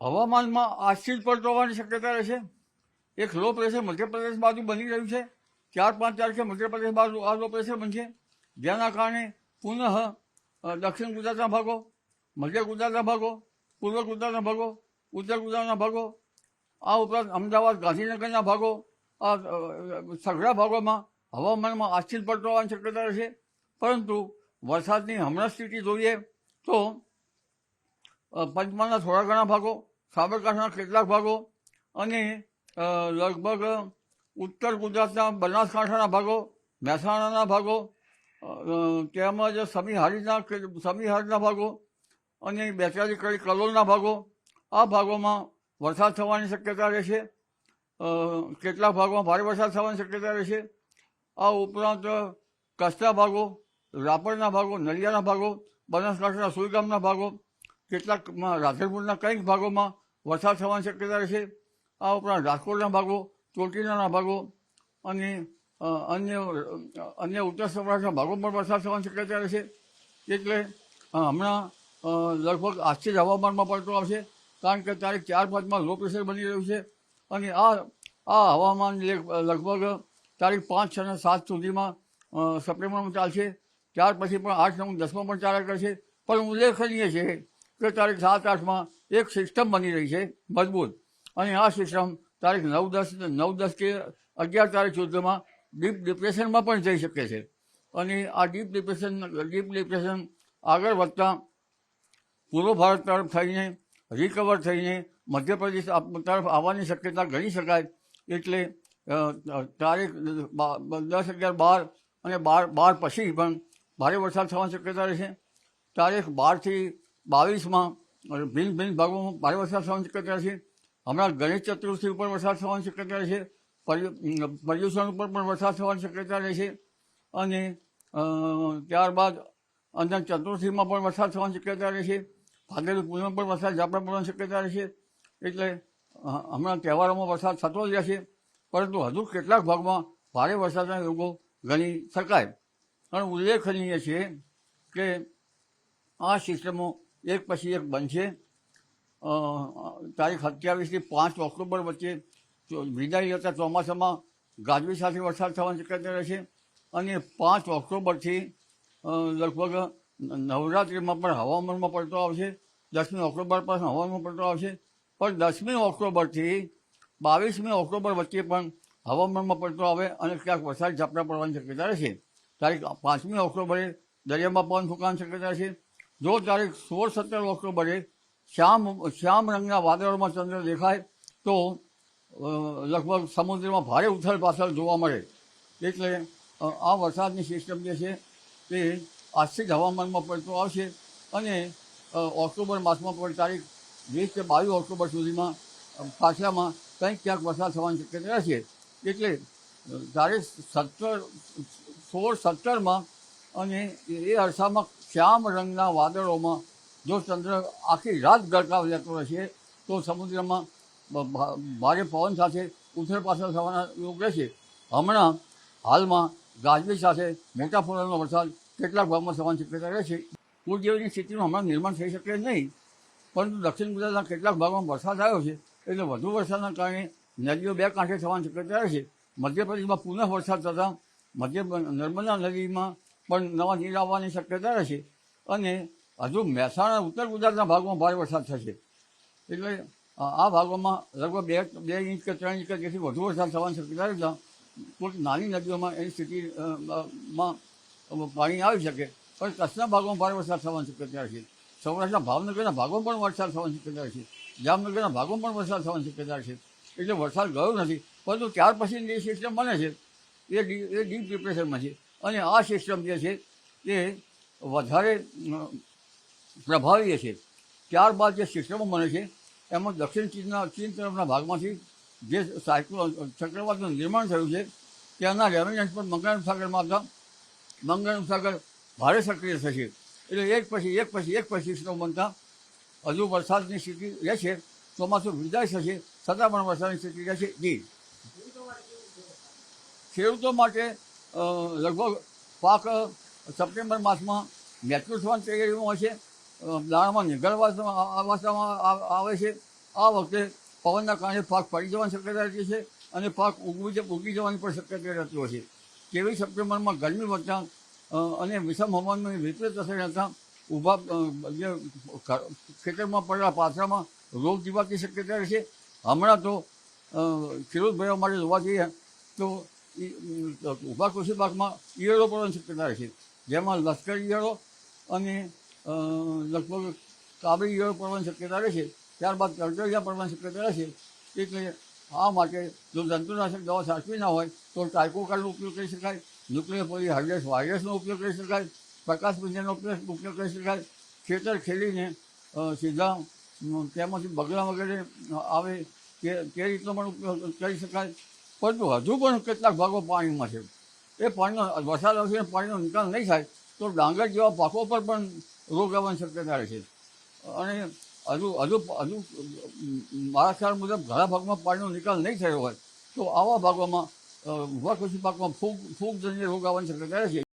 હવામાનમાં જ પડતો હોવાની શક્યતા રહેશે. એક લો પ્રેશર મધ્યપ્રદેશ બાજુ બની રહ્યું છે. ચાર પાંચ તારીખે મધ્યપ્રદેશ બાજુ આ લો પ્રેશર બનશે. જેના કારણે પુનઃ દક્ષિણ ગુજરાતના ભાગો, મધ્ય ગુજરાતના ભાગો, પૂર્વ ગુજરાતના ભાગો, ઉત્તર ગુજરાતના ભાગો, આ ઉપરાંત અમદાવાદ, ગાંધીનગરના ભાગો, આ સઘળા ભાગોમાં હવામાનમાં આશ્ચિત જ પડતો હોવાની શક્યતા રહેશે. પરંતુ વરસાદની હમણાં સ્થિતિ જોઈએ તો પંચમહાલના થોડા ઘણા ભાગો સાબરકાંઠાના કેટલાક ભાગો અને લગભગ ઉત્તર ગુજરાતના બનાસકાંઠાના ભાગો, મહેસાણાના ભાગો તેમજ સમીહારીના સમીહારીના ભાગો અને બેચારી કડી કલોલના ભાગો, આ ભાગોમાં વરસાદ થવાની શક્યતા રહેશે કેટલાક ભાગોમાં ભારે વરસાદ થવાની શક્યતા રહેશે આ ઉપરાંત કચ્છના ભાગો, રાપરના ભાગો, નલિયાના ભાગો, બનાસકાંઠાના સુઈગામના ભાગો કેટલાક રાધનપુરના કંઈક ભાગોમાં વરસાદ થવાની શક્યતા રહેશે. આ ઉપરાંત રાજકોટના ભાગો, ચોટીલાના ભાગો અને અન્ય અન્ય ઉત્તર સૌરાષ્ટ્રના ભાગો પણ વરસાદ થવાની શક્યતા રહેશે. એટલે હમણાં લગભગ આજથી જ હવામાનમાં પડતો આવશે, કારણ કે તારીખ ચાર પાંચમાં લો પ્રેશર બની રહ્યું છે. અને આ આ હવામાન લગભગ તારીખ પાંચ છ અને સાત સુધીમાં સપ્ટેમ્બરમાં ચાલશે. ત્યાર પછી પણ આઠ, નવ, દસમાં પણ ચાલ્યા કરશે. પણ ઉલ્લેખનીય છે કે તારીખ સાત આઠમાં એક સિસ્ટમ બની રહી છે, મજબૂત. અને આ સિસ્ટમ તારીખ નવ દસ નવ દસ કે અગિયાર તારીખ સુધીમાં ડીપ ડિપ્રેશનમાં પણ જઈ શકે છે. અને આ ડીપ ડિપ્રેશન ડીપ ડિપ્રેશન આગળ વધતા પૂર્વ ભારત તરફ થઈને રિકવર થઈને મધ્યપ્રદેશ તરફ આવવાની શક્યતા ગણી શકાય. એટલે તારીખ દસ અગિયાર બાર અને બાર બાર પછી પણ ભારે વરસાદ થવાની શક્યતા રહેશે તારીખ બારથી બાવીસમાં ભિન્ન ભિન્ન ભાગોમાં ભારે વરસાદ થવાની શક્યતા રહેશે હમણાં ગણેશ ચતુર્થી ઉપર વરસાદ થવાની શક્યતા છે. પર્યુ- પર્યુષણ ઉપર પણ વરસાદ થવાની શક્યતા રહેશે અને ત્યારબાદ અંદર ચતુર્થીમાં પણ વરસાદ થવાની શક્યતા રહેશે ભાદરવી પૂનમ પણ વરસાદ ઝાપડા પડવાની શક્યતા રહેશે એટલે હમણાં તહેવારોમાં વરસાદ થતો જ રહેશે. પરંતુ હજુ કેટલાક ભાગમાં ભારે વરસાદના યોગો ગણી શકાય. પણ ઉલ્લેખનીય છે કે આ સિસ્ટમો એક પછી એક બનશે. તારીખ અઠ્યાવીસથી પાંચ ઓક્ટોબર વચ્ચે વિદાય લેતા ચોમાસામાં ગાજવી સાથે વરસાદ થવાની શક્યતા રહેશે. અને પાંચ ઓક્ટોબરથી લગભગ નવરાત્રિમાં પણ હવામાનમાં પડતો આવશે. દસમી ઓક્ટોબર પણ હવામાનમાં પડતો આવશે. પણ દસમી ઓક્ટોબરથી બાવીસમી ઓક્ટોબર વચ્ચે પણ હવામાનમાં પડતો આવે અને ક્યાંક વરસાદ ઝાપટા પડવાની શક્યતા રહેશે. તારીખ પાંચમી ઓક્ટોબરે દરિયામાં પવન ફૂંકાવાની શક્યતા છે જો તારીખ સોળ સત્તર ઓક્ટોબરે શ્યામ શ્યામ રંગના વાદળોમાં ચંદ્ર દેખાય, તો લગભગ સમુદ્રમાં ભારે ઉથલ પાથલ જોવા મળે. એટલે આ વરસાદની સિસ્ટમ જે છે, તે આજથી હવામાનમાં પડતો આવશે અને ઓક્ટોબર માસમાં પણ તારીખ વીસ કે બાવીસ ઓક્ટોબર સુધીમાં પાછલામાં કંઈક ક્યાંક વરસાદ થવાની શક્યતા રહેશે. એટલે તારીખ સત્તર, સોળ સત્તરમાં અને એ અરસામાં શ્યામ રંગના વાદળોમાં જો ચંદ્ર આખી રાત ગરકાવ જતો રહેશે, તો સમુદ્રમાં ભારે પવન સાથે ઉથલ પાછળ થવાના યોગ રહેશે. હમણાં હાલમાં ગાજવીજ સાથે મોટા ફોરણનો વરસાદ કેટલાક ભાગમાં થવાની શક્યતા રહેશે. જેવી સ્થિતિનું હમણાં નિર્માણ થઈ શકે નહીં, પરંતુ દક્ષિણ ગુજરાતના કેટલાક ભાગમાં વરસાદ આવ્યો છે, એટલે વધુ વરસાદના કારણે નદીઓ બે કાંઠે થવાની શક્યતા રહેશે. મધ્યપ્રદેશમાં પુનઃ વરસાદ થતાં મધ્ય, નર્મદા નદીમાં પણ નવા નીર આવવાની શક્યતા રહેશે. અને હજુ મહેસાણા ઉત્તર ગુજરાતના ભાગમાં ભારે વરસાદ થશે. એટલે આ ભાગોમાં લગભગ બે બે ઇંચ કે ત્રણ ઇંચ કે જેથી વધુ વરસાદ થવાની શક્યતા રહેતા કોઈક નાની નદીઓમાં એની સ્થિતિ અ, અ, માં પાણી આવી શકે પણ કચ્છના ભાગોમાં ભારે વરસાદ થવાની શક્યતા રહેશે. સૌરાષ્ટ્રના ભાવનગરના ભાગોમાં પણ વરસાદ થવાની શક્યતા રહેશે. જામનગરના ભાગોમાં પણ વરસાદ થવાની શક્યતા રહેશે. એટલે વરસાદ ગયો નથી પરંતુ ત્યાર પછી જે સિસ્ટમ બને છે એ ડીપ ડિપ્રેશનમાં છે. અને આ સિસ્ટમ જે છે, એ વધારે પ્રભાવી છે. ત્યારબાદ જે સિસ્ટમો બને છે, એમાં દક્ષિણ ચીનના, ચીન તરફના ભાગમાંથી જે સાયક્લોન ચક્રવાતનું નિર્માણ થયું છે, ત્યાંના રેમિનન્સ પણ બંગાળ સાગરમાં હતા બંગાળ સાગર ભારે સક્રિય થશે. એટલે એક પછી એક પછી એક પછી સિસ્ટમ બનતા, હજુ વરસાદની સ્થિતિ રહેશે ચોમાસું વિદાય થશે, છતાં પણ વરસાદની સ્થિતિ રહેશે જી. ખેડૂતો માટે લગભગ પાક સપ્ટેમ્બર માસમાં મેચ્યુર થવાની તૈયારીમાં હોય છે. દાણામાં નીકળવા અવસ્થામાં આવે છે. આ વખતે પવનના કારણે પાક પડી જવાની શક્યતા રહેતી છે અને પાક ઉગવી ઉગી જવાની પણ શક્યતા રહેતી હોય છે. કેવી સપ્ટેમ્બરમાં ગરમી વધતા અને વિષમ હવામાનની વિપરીત અસર રહેતા ઊભા જે ખેતરમાં પડેલા પાથરામાં રોગ જીવાતી શક્યતા રહે છે. હમણાં તો ખેડૂત ભાઈઓ માટે જોવા જઈએ તો ઊભા કૃષિ પાકમાં ઈયળો પણ શક્યતા છે. જેમાં લશ્કરી ઈયળો અને લગભગ કાબરી ઈયળો પડવાની શક્યતા રહે છે. ત્યારબાદ તરતરિયા પડવાની શક્યતા રહે છે. એટલે આ માટે જો જંતુનાશક દવા સાચવી ના હોય, તો ટાઇકોકાલનો ઉપયોગ કરી શકાય, ન્યુક્લિયર પોલી હાઇડ્રેસ, વાયરસનો ઉપયોગ કરી શકાય, પ્રકાશ વિજ્ઞાનનો ઉપયોગ કરી શકાય. ખેતર ખેડીને સીધા તેમાંથી બગલા વગેરે આવે તે રીતનો પણ ઉપયોગ કરી શકાય. પરંતુ હજુ પણ કેટલાક ભાગો પાણીમાં છે. એ પાણીનો, વરસાદ આવશે પાણીનો નિકાલ નહીં થાય, તો ડાંગર જેવા પાકો પર પણ રોગ આવવાની શક્યતા રહે છે. અને હજુ હજુ હજુ મારા ખ્યાલ મુજબ ઘણા ભાગમાં પાણીનો નિકાલ નહીં થયો હોય, તો આવા ભાગોમાં ઊભા પાકમાં ફૂગ, ફૂગજન્ય રોગ આવવાની શક્યતા રહે છે.